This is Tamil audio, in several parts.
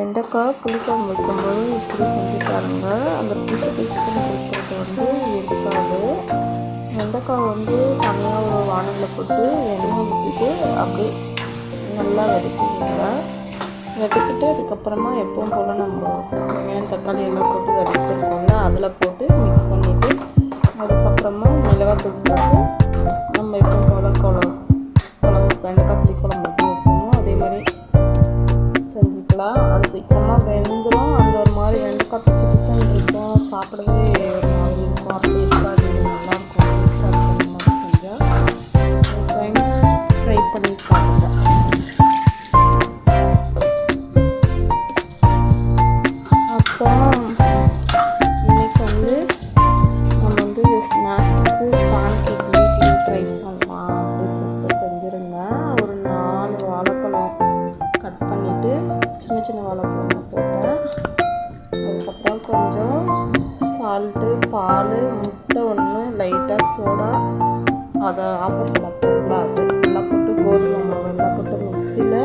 வெண்டைக்காய் புளிக்காய் வைக்கும்போது இப்படி செஞ்சு அந்த பிசு பிசுக்குன்னு இருக்கிறது வந்து இருக்காது. வெண்டைக்காய் வந்து தனியாக ஒரு வானலில் போட்டு எண்ணெய் ஊற்றிட்டு அப்படியே நல்லா வதக்கிடுங்க. வதக்கிட்டு அதுக்கப்புறமா எப்பவும் போல் நம்ம வெங்காயம் தக்காளி எல்லாம் போட்டு வதக்கிருக்கோம்ல அதில் போட்டு மிக்ஸ் பண்ணிவிட்டு அதுக்கப்புறமா மிளகாய் போட்டு நம்ம எப்பவும் போல் குழம்பு சீக்கிரமாக வெந்துடும் அந்த ஒரு மாதிரி வெண்டைக்காய் பிசு பிசுன்னு இருக்கும். சாப்பிடவே ஒரு மாதிரி இருக்கும் அப்படி இருக்காது நல்லாயிருக்கும் டேஸ்ட்டாக இருக்கும். அந்த மாதிரி செஞ்சால் டைம் ட்ரை பண்ணி பாருங்க. அப்புறம் இன்னைக்கு வந்து நம்ம வந்து ஸ்நாக்ஸுக்கு பேன் கேக் வீட்லேயே ட்ரை பண்ணலாம். அப்படின்னு சொல்லிட்டு ஒரு நாலு வாழைப்பழம் கட் பண்ணிவிட்டு சின்ன சின்ன வாழைப்பழம் அதுக்கப்புறம் கொஞ்சம் சால்ட்டு பால் முட்டை ஒன்று லைட்டாக சோடா அதை ஆப்போசிட்டில் போடலாம் அது எல்லாம் போட்டு கோதுமை மாவு எல்லாம் போட்டு மிக்சியில்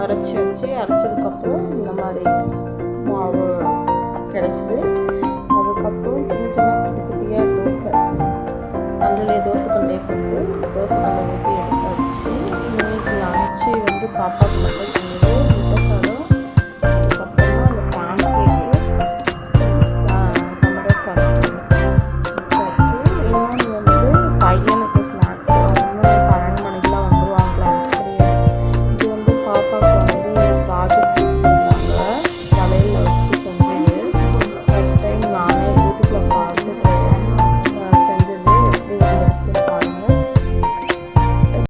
அரைச்சி வச்சு அரைச்சதுக்கப்புறம் இந்த மாதிரி மாவு கிடச்சிது. அதுக்கப்புறம் சின்ன சின்ன குட்டி குட்டியாக தோசை. கல்லுலே தோசை கல்லே போட்டு தோசை கல்லை ஊற்றி எடுத்தாச்சு இன்னைக்கு லஞ்சு வந்து பாப்பாவுக்கு மட்டும்